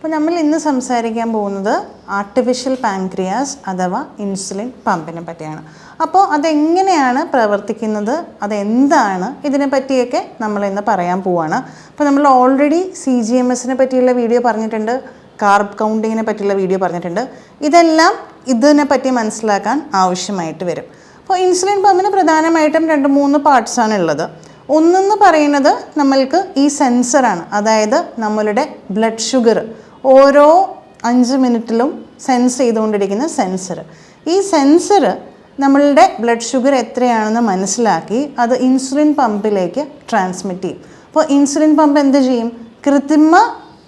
അപ്പോൾ നമ്മൾ ഇന്ന് സംസാരിക്കാൻ പോകുന്നത് ആർട്ടിഫിഷ്യൽ പാൻക്രിയാസ് അഥവാ ഇൻസുലിൻ പമ്പിനെ പറ്റിയാണ്. അപ്പോൾ അതെങ്ങനെയാണ് പ്രവർത്തിക്കുന്നത്? അതെന്താണ്? ഇതിനെ പറ്റിയൊക്കെ നമ്മൾ ഇന്ന് പറയാൻ പോവാണ്. അപ്പോൾ നമ്മൾ ഓൾറെഡി സി ജി എം എസിനെ പറ്റിയുള്ള വീഡിയോ പറഞ്ഞിട്ടുണ്ട്. കാർബ് കൗണ്ടിങ്ങിനെ പറ്റിയുള്ള വീഡിയോ പറഞ്ഞിട്ടുണ്ട്. ഇതെല്ലാം ഇതിനെ പറ്റി മനസ്സിലാക്കാൻ ആവശ്യമായിട്ട് വരും. അപ്പോൾ ഇൻസുലിൻ പമ്പിന് പ്രധാനമായിട്ടും രണ്ട് മൂന്ന് പാർട്സാണ് ഉള്ളത്. ഒന്നെന്ന് പറയുന്നത് നമ്മൾക്ക് ഈ സെൻസറാണ് അതായത് നമ്മളുടെ ബ്ലഡ് ഷുഗർ ഓരോ അഞ്ച് മിനിറ്റിലും സെൻസ് ചെയ്തുകൊണ്ടിരിക്കുന്ന സെൻസർ. ഈ സെൻസർ നമ്മളുടെ ബ്ലഡ് ഷുഗർ എത്രയാണെന്ന് മനസ്സിലാക്കി അത് ഇൻസുലിൻ പമ്പിലേക്ക് ട്രാൻസ്മിറ്റ് ചെയ്യും. അപ്പോൾ ഇൻസുലിൻ പമ്പ് എന്ത് ചെയ്യും? കൃത്രിമ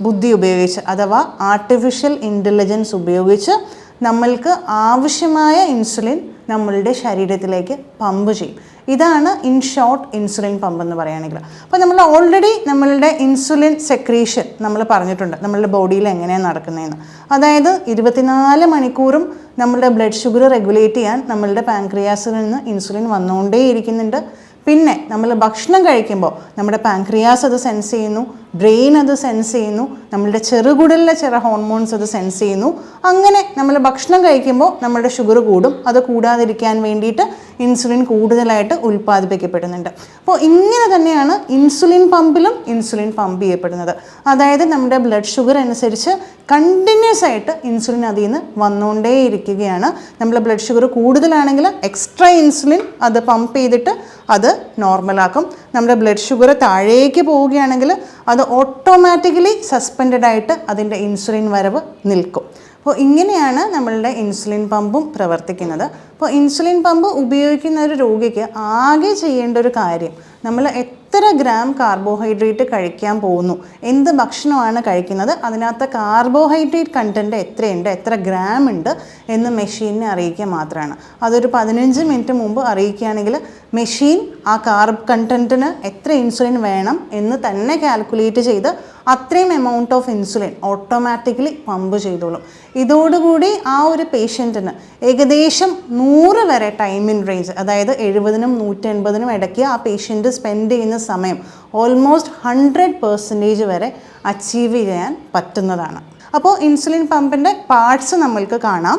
ബുദ്ധി ഉപയോഗിച്ച് അഥവാ ആർട്ടിഫിഷ്യൽ ഇന്റലിജൻസ് ഉപയോഗിച്ച് നമ്മൾക്ക് ആവശ്യമായ ഇൻസുലിൻ നമ്മളുടെ ശരീരത്തിലേക്ക് പമ്പ് ചെയ്യും. ഇതാണ് ഇൻ ഷോർട്ട് ഇൻസുലിൻ പമ്പ് എന്ന് പറയുകയാണെങ്കിൽ. അപ്പോൾ നമ്മൾ ഓൾറെഡി നമ്മളുടെ ഇൻസുലിൻ സെക്രീഷൻ നമ്മൾ പറഞ്ഞിട്ടുണ്ട്. നമ്മളുടെ ബോഡിയിൽ എങ്ങനെയാണ് നടക്കുന്നതെന്ന്. അതായത് ഇരുപത്തിനാല് മണിക്കൂറും നമ്മളുടെ ബ്ലഡ് ഷുഗർ റെഗുലേറ്റ് ചെയ്യാൻ നമ്മളുടെ പാൻക്രിയാസിൽ നിന്ന് ഇൻസുലിൻ വന്നുകൊണ്ടേയിരിക്കുന്നുണ്ട്. പിന്നെ നമ്മൾ ഭക്ഷണം കഴിക്കുമ്പോൾ നമ്മുടെ പാൻക്രിയാസ് അത് സെൻസ് ചെയ്യുന്നു. ബ്രെയിൻ അത് സെൻസ് ചെയ്യുന്നു നമ്മളുടെ ചെറുകുടലിലെ ചില ഹോർമോൺസ് അത് സെൻസ് ചെയ്യുന്നു. അങ്ങനെ നമ്മൾ ഭക്ഷണം കഴിക്കുമ്പോൾ നമ്മുടെ ഷുഗർ കൂടും. അത് കൂടാതിരിക്കാൻ വേണ്ടിയിട്ട് ഇൻസുലിൻ കൂടുതലായിട്ട് ഉൽപ്പാദിപ്പിക്കപ്പെടുന്നുണ്ട്. അപ്പോൾ ഇങ്ങനെ തന്നെയാണ് ഇൻസുലിൻ പമ്പിലും ഇൻസുലിൻ പമ്പ് ചെയ്യപ്പെടുന്നത്. അതായത് നമ്മുടെ ബ്ലഡ് ഷുഗർ അനുസരിച്ച് കണ്ടിന്യൂസ് ആയിട്ട് ഇൻസുലിൻ അതിൽ നിന്ന് വന്നുകൊണ്ടേയിരിക്കുകയാണ്. നമ്മുടെ ബ്ലഡ് ഷുഗർ കൂടുതലാണെങ്കിൽ എക്സ്ട്രാ ഇൻസുലിൻ അത് പമ്പ് ചെയ്തിട്ട് അത് നോർമലാക്കും നമ്മുടെ ബ്ലഡ് ഷുഗർ താഴേക്ക് പോവുകയാണെങ്കിൽ അത് ഓട്ടോമാറ്റിക്കലി സസ്പെൻഡഡ് ആയിട്ട് അതിന്റെ ഇൻസുലിൻ വരവ് നിൽക്കും. അപ്പോൾ ഇങ്ങനെയാണ് നമ്മളുടെ ഇൻസുലിൻ പമ്പും പ്രവർത്തിക്കുന്നത്. അപ്പോൾ ഇൻസുലിൻ പമ്പ് ഉപയോഗിക്കുന്ന ഒരു രോഗിക്ക് ആകെ ചെയ്യേണ്ട ഒരു കാര്യം നമ്മൾ എത്ര ഗ്രാം കാർബോഹൈഡ്രേറ്റ് കഴിക്കാൻ പോകുന്നു? എന്ത് ഭക്ഷണമാണ് കഴിക്കുന്നത്? അതിനകത്ത് കാർബോഹൈഡ്രേറ്റ് കണ്ടന്റ് എത്രയുണ്ട്? എത്ര ഗ്രാം ഉണ്ട്? എന്ന് മെഷീനെ അറിയിക്കുക മാത്രമാണ്. അതൊരു പതിനഞ്ച് മിനിറ്റ് മുമ്പ് അറിയിക്കുകയാണെങ്കിൽ മെഷീൻ ആ കാർബ് കണ്ടന്റിന് എത്ര ഇൻസുലിൻ വേണം എന്ന് തന്നെ കാൽക്കുലേറ്റ് ചെയ്ത് അത്രയും amount of insulin automatically pump ചെയ്തോളും. ഇതോടുകൂടി ആ ഒരു പേഷ്യന്റിന് ഏകദേശം നൂറ് വരെ ടൈം ഇൻ റേഞ്ച് അതായത് എഴുപതിനും നൂറ്റൻപതിനും ഇടയ്ക്ക് ആ പേഷ്യന്റ് സ്പെൻഡ് ചെയ്യുന്ന സമയം ഓൾമോസ്റ്റ് ഹൺഡ്രഡ് പെർസെന്റേജ് വരെ അച്ചീവ് ചെയ്യാൻ പറ്റുന്നതാണ്. അപ്പോൾ ഇൻസുലിൻ പമ്പിന്റെ പാർട്സ് നമ്മൾക്ക് കാണാം.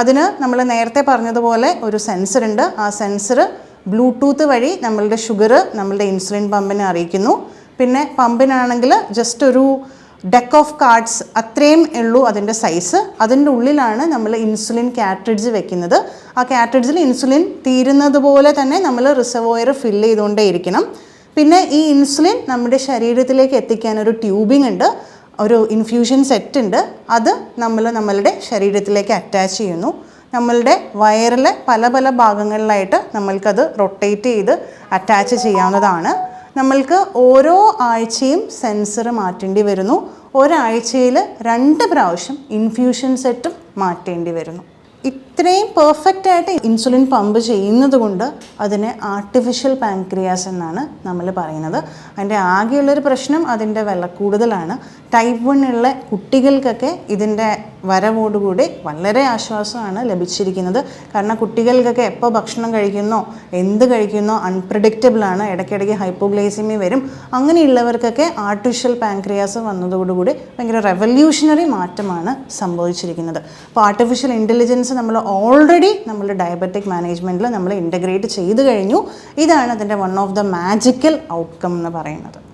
അതിന് നമ്മൾ നേരത്തെ പറഞ്ഞതുപോലെ ഒരു സെൻസർ ഉണ്ട്. ആ സെൻസർ ബ്ലൂടൂത്ത് വഴി നമ്മളുടെ ഷുഗർ നമ്മളുടെ ഇൻസുലിൻ പമ്പിനെ അറിയിക്കുന്നു. പിന്നെ പമ്പിനാണെങ്കിൽ ജസ്റ്റ് ഒരു ഡെക്ക് ഓഫ് കാർഡ്സ് അത്രയും ഉള്ളൂ അതിന്റെ സൈസ് അതിന്റെ ഉള്ളിലാണ് നമ്മൾ ഇൻസുലിൻ കാട്രിഡ്ജ് വെക്കുന്നത്. ആ കാട്രിഡ്ജിൽ ഇൻസുലിൻ തീരുന്നത് പോലെ തന്നെ നമ്മൾ റിസർവോയർ ഫില്ല് ചെയ്തുകൊണ്ടേ ഇരിക്കണം പിന്നെ ഈ ഇൻസുലിൻ നമ്മുടെ ശരീരത്തിലേക്ക് എത്തിക്കാൻ ഒരു ട്യൂബിംഗ് ഉണ്ട് ഒരു ഇൻഫ്യൂഷൻ സെറ്റ് ഉണ്ട്. അത് നമ്മൾ നമ്മളുടെ ശരീരത്തിലേക്ക് അറ്റാച്ച് ചെയ്യുന്നു. നമ്മളുടെ വയറിലെ പല പല ഭാഗങ്ങളിലായിട്ട് നമ്മൾക്കത് റൊട്ടേറ്റ് ചെയ്ത് അറ്റാച്ച് ചെയ്യാവുന്നതാണ്. നമ്മൾക്ക് ഓരോ ആഴ്ചയും സെൻസർ മാറ്റേണ്ടി വരുന്നു. ഒരാഴ്ചയിൽ രണ്ട് പ്രാവശ്യം ഇൻഫ്യൂഷൻ സെറ്റും മാറ്റേണ്ടി വരുന്നു. ഇത്രയും പെർഫെക്റ്റ് ആയിട്ട് ഇൻസുലിൻ പമ്പ് ചെയ്യുന്നത് കൊണ്ട് അതിനെ ആർട്ടിഫിഷ്യൽ പാൻക്രിയാസ് എന്നാണ് നമ്മൾ പറയുന്നത്. അതിന്റെ ആകെയുള്ളൊരു പ്രശ്നം അതിന്റെ വില കൂടുതലാണ്. ടൈപ്പ് വൺ ഉള്ള കുട്ടികൾക്കൊക്കെ ഇതിന്റെ വരവോടുകൂടി വളരെ ആശ്വാസമാണ് ലഭിച്ചിരിക്കുന്നത്. കാരണം കുട്ടികൾക്കൊക്കെ എപ്പോൾ ഭക്ഷണം കഴിക്കുന്നോ എന്ത് കഴിക്കുന്നോ അൺപ്രഡിക്റ്റബിളാണ് ഇടയ്ക്കിടയ്ക്ക് ഹൈപ്പോഗ്ലൈസിമി വരും. അങ്ങനെയുള്ളവർക്കൊക്കെ ആർട്ടിഫിഷ്യൽ പാൻക്രിയാസ് വന്നതോടുകൂടി ഭയങ്കര റെവല്യൂഷണറി മാറ്റമാണ് സംഭവിച്ചിരിക്കുന്നത്. അപ്പോൾ ആർട്ടിഫിഷ്യൽ ഇന്റലിജൻസ് നമ്മൾ ഓൾറെഡി നമ്മൾ ഡയബറ്റിക് മാനേജ്മെന്റിൽ നമ്മൾ ഇന്റഗ്രേറ്റ് ചെയ്ത് കഴിഞ്ഞു. ഇതാണ് അതിന്റെ one of the magical outcome എന്ന് പറയുന്നത്.